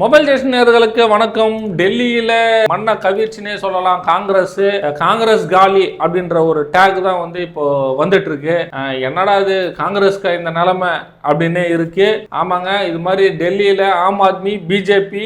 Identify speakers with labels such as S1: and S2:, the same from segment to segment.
S1: Mobile station நேர்களுக்கு வணக்கம். டெல்லியில மண்ண கவிர்ச்சினே சொல்லலாம். காங்கிரஸ் காங்கிரஸ் காலி அப்படின்ற ஒரு டேக் தான் வந்து இப்போ வந்துட்டு இருக்கு என்னடா இது? காங்கிரஸ்க்கு இந்த நிலைமை அப்படின்னே இருக்கு. ஆமாங்க இது மாதிரி டெல்லியில ஆம் ஆத்மி பிஜேபி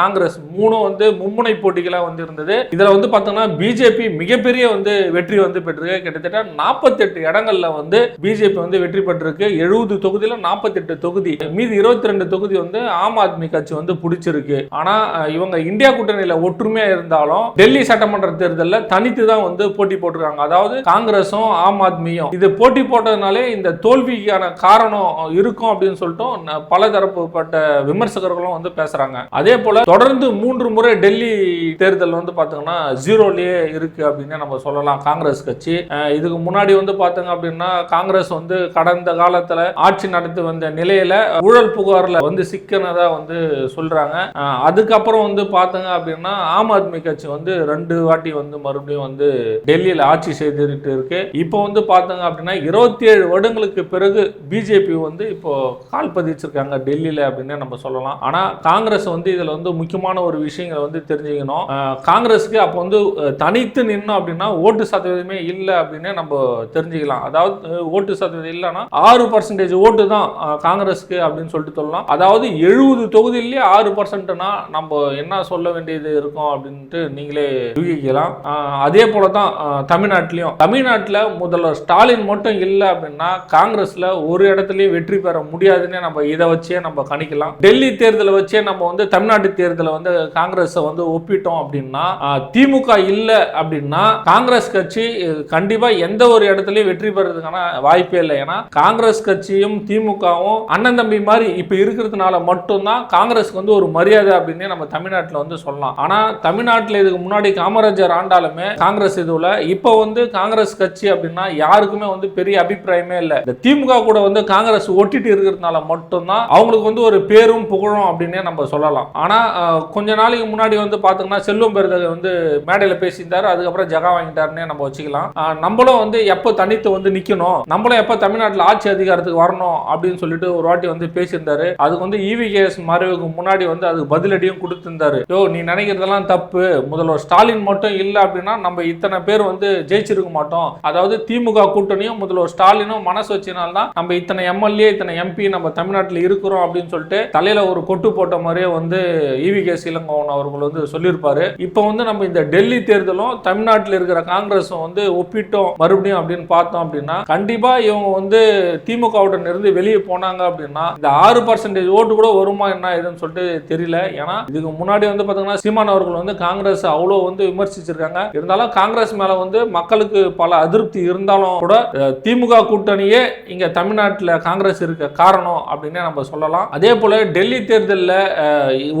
S1: காங்கிரஸ் மூணும் வந்து மும்முனை போட்டிகளா வந்து இருந்தது இதுல வந்து பார்த்தோம்னா பிஜேபி மிகப்பெரிய வந்து வெற்றி வந்து பெற்றிருக்கு. கிட்டத்தட்ட நாற்பத்தெட்டு இடங்கள்ல வந்து பிஜேபி வந்து வெற்றி பெற்றிருக்கு. எழுபது தொகுதியில நாற்பத்தெட்டு தொகுதி மீதி இருபத்தி ரெண்டு தொகுதி வந்து ஆம் ஆத்மி கட்சி வந்து பிடிச்சிருக்கு. ஆனா இவங்க இந்தியா கூட்டணியில ஒற்றுமையா இருந்தாலும் டெல்லி சட்டமன்ற தேர்தலில் தனித்து தான் வந்து போட்டி போட்டிருக்காங்க. அதாவது காங்கிரஸும் ஆம் ஆத்மியும். இது போட்டி போட்டதுனாலே இந்த தோல்விக்கான காரணம் இருக்கும் அப்படின்னு சொல்லிட்டு ந- பல தரப்புப்பட்ட விமர்சகர்களும் வந்து பேசுறாங்க. அதே போல தொடர்ந்து மூன்று முறை டெல்லி தேர்தல் வந்து பாத்தீங்கன்னா ஜீரோலயே இருக்கு அப்படின்னு நம்ம சொல்லலாம் காங்கிரஸ் கட்சி. இதுக்கு முன்னாடி வந்து பாத்தீங்க அப்படின்னா காங்கிரஸ் வந்து கடந்த காலத்துல ஆட்சி நடத்தி வந்த நிலையில ஊழல் புகார்ல வந்து சிக்கனதாக வந்து சொல்றாங்க. அஹ், அதுக்கப்புறம் வந்து பார்த்தங்க அப்படின்னா ஆம் ஆத்மி கட்சி வந்து ரெண்டு வாட்டி வந்து மறுபடியும் வந்து டெல்லியில் ஆட்சி செய்துட்டு இருக்கு. இப்போ வந்து பார்த்தங்க அப்படின்னா இருபத்தி ஏழு வருடங்களுக்கு பிறகு பிஜேபி வந்து இப்போ கால் பதிச்சிருக்காங்க டெல்லியில் அப்படின்னு நம்ம சொல்லலாம். ஆனால் காங்கிரஸ் வந்து இதில் வந்து முக்கியமான ஒரு விஷயங்களை வந்து தெரிஞ்சுக்கணும். காங்கிரஸுக்கு அப்போ வந்து தனித்து நின்னோம் அப்படின்னா ஓட்டு சதவீதமே இல்லை அப்படின்னு நம்ம தெரிஞ்சுக்கலாம். அதாவது ஓட்டு சதவீதம் இல்லைன்னா ஆறு பர்சன்டேஜ் ஓட்டு தான் காங்கிரஸுக்கு அப்படின்னு சொல்லிட்டு சொல்லலாம். அதாவது எழுபது தொகுதியிலேயே ஆறு பர்சன்ட்னா நம்ம என்ன சொல்ல வேண்டியது இருக்கும் அப்படின்ட்டு நீங்களே யூகிக்கலாம். அதே போல தான் தமிழ்நாட்டிலையும். தமிழ்நாட்டில் முதல்வர் ஸ்டாலின் மட்டும் இல்லை அப்படின்னா காங்கிரஸ்ல ஒரு இடத்துலயும் வெற்றி பெற முடியாதுன்னு நம்ம இதை வச்சே நம்ம கணிக்கலாம். டெல்லி தேர்தலை வச்சே நம்ம வந்து தமிழ்நாட்டு தேர்தலை வந்து காங்கிரஸை வந்து ஒப்பிட்டோம் அப்படின்னா திமுக இல்லை அப்படின்னா காங்கிரஸ் கட்சி கண்டிப்பாக எந்த ஒரு இடத்துலயும் வெற்றி பெறதுக்கான வாய்ப்பே இல்லை. ஏன்னா காங்கிரஸ் கட்சியும் திமுகவும் அண்ணன் தம்பி மாதிரி இப்போ இருக்கிறதுனால மட்டும்தான் காங்கிரஸ்க்கு வந்து ஒரு மரியாதை அப்படின்னு நம்ம தமிழ்நாட்டில் வந்து சொல்லலாம். ஆனால் தமிழ்நாட்டில் இதுக்கு முன்னாடி காமராஜர் ஆண்டாலுமே காங்கிரஸ் இதுல இப்போ வந்து காங்கிரஸ் கட்சி அப்படின்னா யாருக்குமே வந்து பெரிய அபிப்பிராயமே இல்லை. இந்த திமுக கூட வந்து காங்கிரஸ் ஒட்டிட்டு இருக்கிறதுனால மட்டும்தான் அவங்களுக்கு வந்து ஒரு பேரும் புகழும் அப்படின்னே நம்ம சொல்லலாம். ஆனால் கொஞ்ச நாளைக்கு முன்னாடி வந்து பார்த்தோம்னா செல்வம் பெருந்தகை வந்து மேடையில் பேசியிருந்தார். அதுக்கப்புறம் ஜகா வாங்கிட்டாருன்னே நம்ம வச்சுக்கலாம். நம்மளும் வந்து எப்போ தனித்து வந்து நிற்கணும் நம்மளும் எப்போ தமிழ்நாட்டில் ஆட்சி அதிகாரத்துக்கு வரணும் அப்படின்னு சொல்லிட்டு ஒரு வாட்டி வந்து பேசியிருந்தாரு. அதுக்கு வந்து இவிகேஎஸ் மறைவுக்கு முன்னாடி வந்து அதுக்கு பதிலடியும் கொடுத்திருந்தாரு. யோ நீ நினைக்கிறதெல்லாம் தப்பு. முதல்வர் ஸ்டாலின் மட்டும் இல்லை அப்படின்னா நம்ம இத்தனை பேர் வந்து ஜெயிச்சிருக்க மாட்டோம். அதாவது திமுக கூட்டணியும் முதல்வர் ஸ்டாலினும் மனசு வச்சினால்தான் நம்ம இத்தனை எம்எல்ஏ இத்தனை எம்பி நம்ம தமிழ்நாட்டில் இருக்கிறோம் அப்படின்னு சொல்லிட்டு தலையில ஒரு கொட்டு போட்ட மாதிரியே வந்து இவிகே இளங்கோவன் அவர்கள் வந்து சொல்லியிருப்பாரு. இப்போ வந்து நம்ம இந்த டெல்லி தேர்தலும் தமிழ்நாட்டில் இருக்கிற காங்கிரஸும் வந்து ஒப்பிட்டோம். மறுபடியும் அப்படின்னு பார்த்தோம் அப்படின்னா கண்டிப்பா இவங்க வந்து திமுகவுடன் இருந்து வெளியே போனாங்க அப்படின்னா இந்த ஆறு பர்சன்டேஜ் ஓட்டு கூட வருமா என்ன ஏதுன்னு சொல்லிட்டு தெரியல. ஏன்னா இதுக்கு முன்னாடி வந்து பாத்தீங்கன்னா சீமான் அவர்கள் வந்து காங்கிரஸ் அவ்வளோ வந்து விமர்சிச்சிருக்காங்க. இருந்தாலும் காங்கிரஸ் மேல வந்து மக்களுக்கு பல அதிருப்தி இருந்தாலும் கூட திமுக கூட்டணியே இங்க தமிழ்நாட்டில் காங்கிரஸ் இருக்க காரணம் அப்படின்னே நம்ம சொல்லலாம். அதே போல டெல்லி தேர்தலில்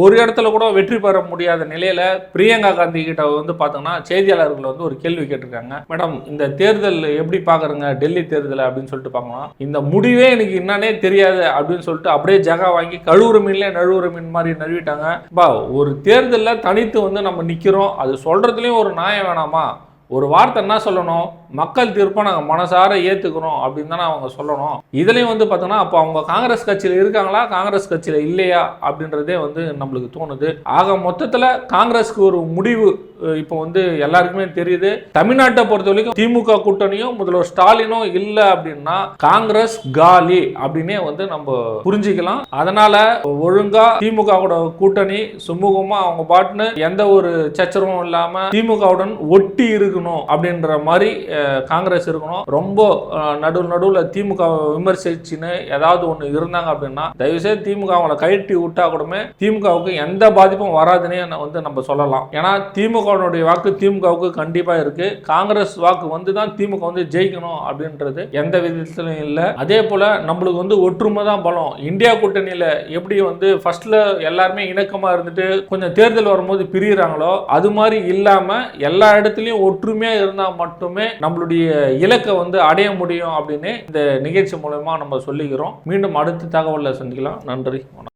S1: ஒரு இடத்துல கூட வெற்றி பெற முடியாத நிலையில பிரியங்கா காந்தி கிட்ட வந்து பார்த்தோம்னா செய்தியாளர்கள் வந்து ஒரு கேள்வி கேட்டிருக்காங்க. மேடம் இந்த தேர்தல் எப்படி பாக்குறீங்க? டெல்லி தேர்தல்? அப்படின்னு சொல்லிட்டு பார்க்கலாம். இந்த முடிவே எனக்கு என்னன்னே தெரியாது அப்படின்னு சொல்லிட்டு அப்படியே ஜகா வாங்கி கழுவுற மீன்ல நழுவுற மீன் மாதிரி நழுவிட்டாங்க. பா ஒரு தேர்தலில் தனித்து வந்து நம்ம நிற்கிறோம் அது சொல்கிறதுலையும் ஒரு நியாயம் வேணாமா? ஒரு வார்த்தை என்ன சொல்லணும்? மக்கள் தீர்ப்பை நாங்கள் மனசார ஏற்றுக்கிறோம் அப்படின்னு தானே அவங்க சொல்லணும். இதுலேயும் வந்து பார்த்தோன்னா அப்போ அவங்க காங்கிரஸ் கட்சியில் இருக்காங்களா? காங்கிரஸ் கட்சியில் இல்லையா? அப்படின்றதே வந்து நம்மளுக்கு தோணுது. ஆக மொத்தத்தில் காங்கிரஸ்க்கு ஒரு முடிவு இப்போ வந்து எல்லாருக்குமே தெரியுது தமிழ்நாட்டை பொறுத்த வரைக்கும் திமுக கூட்டணியும் முதல்வர் ஸ்டாலினும் இல்லை அப்படின்னா காங்கிரஸ் காலி அப்படின்னே வந்து நம்ம புரிஞ்சுக்கலாம். அதனால ஒழுங்கா திமுக கூட்டணி சுமூகமா அவங்க பாட்டுன்னு எந்த ஒரு சச்சரவும் இல்லாம திமுகவுடன் ஒட்டி இருக்கணும் அப்படின்ற மாதிரி காங்கிரஸ் இருக்கணும். ரொம்ப நடுவு நடுவில் திமுக விமர்சிச்சுன்னு ஏதாவது ஒன்று இருந்தாங்க அப்படின்னா தயவுசெய்து திமுக அவங்கள கழட்டி விட்டா கூடமே திமுகவுக்கு எந்த பாதிப்பும் வராதுன்னே வந்து நம்ம சொல்லலாம். ஏன்னா திமுக திமுகவுடைய வாக்கு திமுகவுக்கு கண்டிப்பாக இருக்குது காங்கிரஸ் வாக்கு வந்து தான் திமுக வந்து ஜெயிக்கணும் அப்படின்றது எந்த விதத்திலும் இல்லை. அதே போல் நம்மளுக்கு வந்து ஒற்றுமை தான் பலம். இந்தியா கூட்டணியில் எப்படி வந்து ஃபர்ஸ்டில் எல்லாருமே இணக்கமாக இருந்துட்டு கொஞ்சம் தேர்தல் வரும்போது பிரியிறாங்களோ அது மாதிரி இல்லாமல் எல்லா இடத்துலையும் ஒற்றுமையாக இருந்தால் மட்டுமே நம்மளுடைய இலக்கை வந்து அடைய முடியும் அப்படின்னு இந்த நிகழ்ச்சி மூலயமா நம்ம சொல்லிக்கிறோம். மீண்டும் அடுத்த தகவலில் சந்திக்கலாம். நன்றி வணக்கம்.